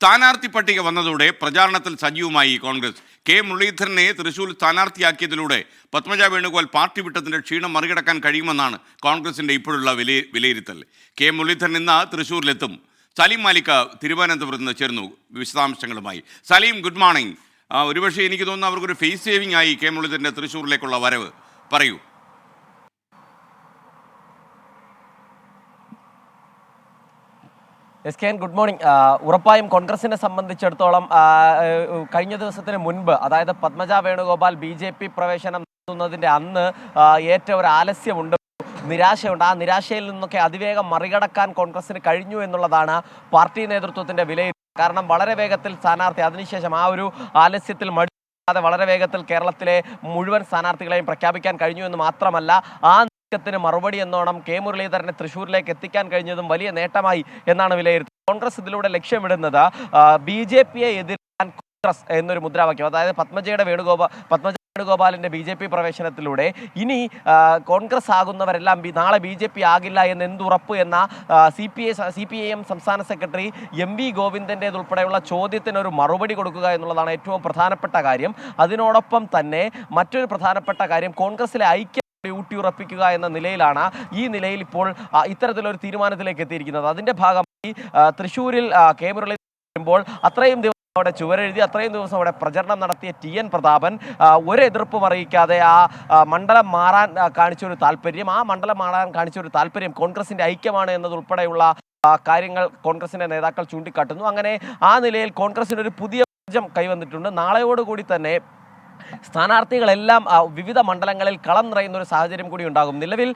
സ്ഥാനാർത്ഥി പട്ടിക വന്നതോടെ പ്രചാരണത്തിൽ സജീവമായി കോൺഗ്രസ്. കെ മുരളീധരനെ തൃശൂർ സ്ഥാനാർത്ഥിയാക്കിയതിലൂടെ പത്മജ വേണുഗോപാൽ പാർട്ടി വിട്ടതിന്റെ ക്ഷീണം മറികടക്കാൻ കഴിയുമെന്നാണ് കോൺഗ്രസിന്റെ ഇപ്പോഴുള്ള വിലയി വിലയിരുത്തൽ. കെ മുരളീധരൻ ഇന്ന് തൃശൂരിലെത്തും. സലീം മാലിക്ക തിരുവനന്തപുരത്ത് നിന്ന് ചേർന്നു വിശദാംശങ്ങളുമായി. സലീം ഗുഡ് മോർണിംഗ് ഒരുപക്ഷെ എനിക്ക് തോന്നുന്നു അവർക്കൊരു ഫേസ് സേവിംഗ് ആയി കെ മുരളീധരന്റെ തൃശ്ശൂരിലേക്കുള്ള വരവ്. പറയൂ. S K N good morning. ഉറപ്പായും കോൺഗ്രസിനെ സംബന്ധിച്ചിടത്തോളം കഴിഞ്ഞ ദിവസത്തിന് മുൻപ് അതായത് Padmaja Venugopal B J P പ്രവേശനം നടത്തുന്നതിന്റെ അന്ന് ഏറ്റവും ഏറ്റ ഒരു ആലസ്യമുണ്ട് നിരാശയുണ്ട്. ആ നിരാശയിൽ നിന്നൊക്കെ അതിവേഗം മറികടക്കാൻ കോൺഗ്രസിന് കഴിഞ്ഞു എന്നുള്ളതാണ് പാർട്ടി നേതൃത്വത്തിന്റെ വിലയിരുത്തൽ. കാരണം വളരെ വേഗത്തിൽ സ്ഥാനാർത്ഥി അതിനുശേഷം ആ ഒരു ആലസ്യത്തിൽ മടി വളരെ വേഗത്തിൽ കേരളത്തിലെ മുഴുവൻ സ്ഥാനാർത്ഥികളെയും പ്രഖ്യാപിക്കാൻ കഴിഞ്ഞു എന്ന് മാത്രമല്ല ആ നീക്കത്തിന് മറുപടി എന്നോണം കെ മുരളീധരനെ തൃശ്ശൂരിലേക്ക് എത്തിക്കാൻ കഴിഞ്ഞതും വലിയ നേട്ടമായി എന്നാണ് വിലയിരുത്തുന്നത് കോൺഗ്രസ് ഇതിലൂടെ ലക്ഷ്യമിടുന്നത്. ബി ജെ പിയെ എതിർക്കാൻ കോൺഗ്രസ് എന്നൊരു മുദ്രാവാക്യം. അതായത് പത്മജയുടെ വേണുഗോപാൽ പത്മജ വേണുഗോപാലിന്റെ ബി ജെ പി പ്രവേശനത്തിലൂടെ ഇനി കോൺഗ്രസ് ആകുന്നവരെല്ലാം നാളെ ബി ജെ പി ആകില്ല എന്ന് എന്തുറപ്പ് എന്ന C P I C P I M സംസ്ഥാന സെക്രട്ടറി എം വി ഗോവിന്ദന്റേതുൾപ്പെടെയുള്ള ചോദ്യത്തിന് ഒരു മറുപടി കൊടുക്കുക എന്നുള്ളതാണ് ഏറ്റവും പ്രധാനപ്പെട്ട കാര്യം. അതിനോടൊപ്പം തന്നെ മറ്റൊരു പ്രധാനപ്പെട്ട കാര്യം കോൺഗ്രസിലെ ഐക്യം ഊട്ടിയുറപ്പിക്കുക എന്ന നിലയിലാണ് ഈ നിലയിൽ ഇപ്പോൾ ഇത്തരത്തിലൊരു തീരുമാനത്തിലേക്ക് എത്തിയിരിക്കുന്നത്. അതിന്റെ ഭാഗമായി തൃശ്ശൂരിൽ കെ മുരളി വരുമ്പോൾ അത്രയും ദിവസം അവിടെ ചുവരെഴുതി അത്രയും ദിവസം അവിടെ പ്രചരണം നടത്തിയ ടി എൻ പ്രതാപൻ ഒരു എതിർപ്പും അറിയിക്കാതെ ആ മണ്ഡലം മാറാൻ കാണിച്ച കാണിച്ചൊരു താല്പര്യം ആ മണ്ഡലം മാറാൻ കാണിച്ചൊരു താല്പര്യം കോൺഗ്രസിന്റെ ഐക്യമാണ് എന്നതുൾപ്പെടെയുള്ള കാര്യങ്ങൾ കോൺഗ്രസിന്റെ നേതാക്കൾ ചൂണ്ടിക്കാട്ടുന്നു. അങ്ങനെ ആ നിലയിൽ കോൺഗ്രസിന് ഒരു പുതിയ ഊർജം കൈവന്നിട്ടുണ്ട്. നാളെയോടുകൂടി തന്നെ സ്ഥാനാർത്ഥികളെല്ലാം വിവിധ മണ്ഡലങ്ങളിൽ കളം നിറയുന്ന ഒരു സാഹചര്യം കൂടി ഉണ്ടാകും. നിലവിൽ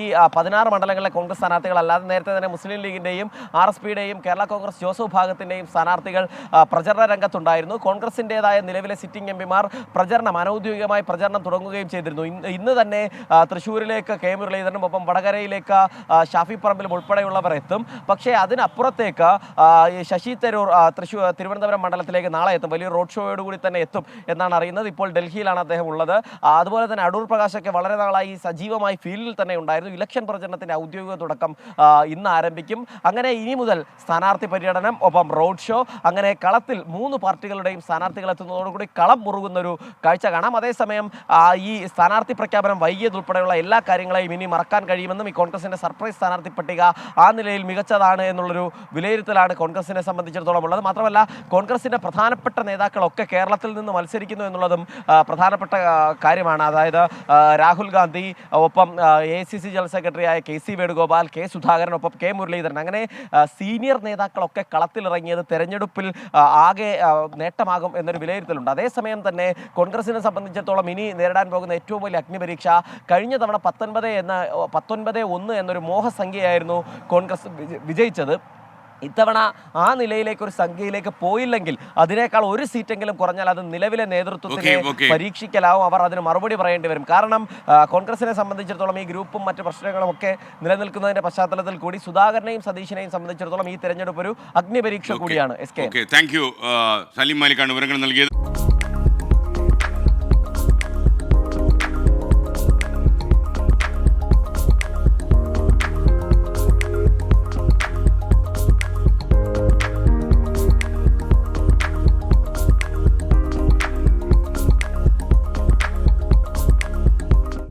ഈ പതിനാറ് മണ്ഡലങ്ങളിലെ കോൺഗ്രസ് സ്ഥാനാർത്ഥികളല്ലാതെ നേരത്തെ തന്നെ മുസ്ലിം ലീഗിന്റെയും ആർ എസ് പിയുടെയും കേരള കോൺഗ്രസ് ജോസഫ് വിഭാഗത്തിന്റെയും സ്ഥാനാർത്ഥികൾ പ്രചരണ രംഗത്തുണ്ടായിരുന്നു. കോൺഗ്രസിന്റെതായ നിലവിലെ സിറ്റിംഗ് എം പിമാർ പ്രചരണം അനൌദ്യോഗികമായി പ്രചരണം തുടങ്ങുകയും ചെയ്തിരുന്നു. ഇന്ന് തന്നെ തൃശ്ശൂരിലേക്ക് കെ. മുരളീധരനും ഒപ്പം വടകരയിലേക്ക് ഷാഫി പറമ്പിലും ഉൾപ്പെടെയുള്ളവർ എത്തും. പക്ഷേ അതിനപ്പുറത്തേക്ക് ശശി തരൂർ തൃശ്ശൂർ തിരുവനന്തപുരം മണ്ഡലത്തിലേക്ക് നാളെ എത്തും. വലിയ റോഡ് ഷോയോടുകൂടി തന്നെ എത്തും എന്നാണ് അറിയുന്നത് ഇപ്പോൾ ഡൽഹിയിലാണ് അദ്ദേഹം ഉള്ളത്. അതുപോലെ തന്നെ അടൂർ പ്രകാശൊക്കെ വളരെ നാളായി സജീവമായി ഫീൽഡിൽ തന്നെ ഉണ്ടായിരുന്നു. ഇലക്ഷൻ പ്രചരണത്തിന്റെ ഔദ്യോഗിക തുടക്കം ഇന്ന് ആരംഭിക്കും. അങ്ങനെ ഇനി മുതൽ സ്ഥാനാർത്ഥി പര്യടനം ഒപ്പം റോഡ് ഷോ അങ്ങനെ കളത്തിൽ മൂന്ന് പാർട്ടികളുടെയും സ്ഥാനാർത്ഥികൾ എത്തുന്നതോടുകൂടി കളം മുറുകുന്ന ഒരു കാഴ്ച കാണാം. അതേസമയം ഈ സ്ഥാനാർത്ഥി പ്രഖ്യാപനം വൈകിയതുൾപ്പെടെയുള്ള എല്ലാ കാര്യങ്ങളെയും ഇനി മറക്കാൻ കഴിയുമെന്നും ഈ കോൺഗ്രസിന്റെ സർപ്രൈസ് സ്ഥാനാർത്ഥി പട്ടിക ആ നിലയിൽ മികച്ചതാണ് എന്നുള്ളൊരു വിലയിരുത്തലാണ് കോൺഗ്രസിനെ സംബന്ധിച്ചിടത്തോളം ഉള്ളത്. മാത്രമല്ല കോൺഗ്രസിന്റെ പ്രധാനപ്പെട്ട നേതാക്കളൊക്കെ കേരളത്തിൽ നിന്ന് മത്സരിക്കുന്നു എന്നുള്ളതും പ്രധാനപ്പെട്ട കാര്യമാണ്. അതായത് രാഹുൽ ഗാന്ധി ഒപ്പം എ സി സി ജനറൽ സെക്രട്ടറിയായ K C Venugopal K Sudhakaran ഒപ്പം കെ മുരളീധരൻ അങ്ങനെ സീനിയർ നേതാക്കളൊക്കെ കളത്തിലിറങ്ങിയത് തെരഞ്ഞെടുപ്പിൽ ആകെ നേട്ടമാകും എന്നൊരു വിലയിരുത്തലുണ്ട്. അതേസമയം തന്നെ കോൺഗ്രസിനെ സംബന്ധിച്ചിടത്തോളം ഇനി നേരിടാൻ പോകുന്ന ഏറ്റവും വലിയ അഗ്നിപരീക്ഷ കഴിഞ്ഞ തവണ പത്തൊൻപത് എന്ന പത്തൊൻപത് ഒന്ന് എന്നൊരു മോഹസംഖ്യയായിരുന്നു കോൺഗ്രസ് വിജ- വിജയിച്ചത്. ഇത്തവണ ആ നിലയിലേക്ക് ഒരു സംഖ്യയിലേക്ക് പോയില്ലെങ്കിൽ അതിനേക്കാൾ ഒരു സീറ്റെങ്കിലും കുറഞ്ഞാൽ അത് നിലവിലെ നേതൃത്വത്തിനെ. പരീക്ഷിക്കലാവും. അവർ അതിന് മറുപടി പറയേണ്ടി വരും. കാരണം കോൺഗ്രസിനെ സംബന്ധിച്ചിടത്തോളം ഈ ഗ്രൂപ്പും മറ്റ് പ്രശ്നങ്ങളും ഒക്കെ നിലനിൽക്കുന്നതിന്റെ പശ്ചാത്തലത്തിൽ കൂടി സുധാകരനെയും സതീശിനെയും സംബന്ധിച്ചിടത്തോളം ഈ തെരഞ്ഞെടുപ്പ് ഒരു അഗ്നിപരീക്ഷ കൂടിയാണ്. S K. Thank you Saleem മാലിക്കാണ് വിവരങ്ങൾ നൽകിയത്.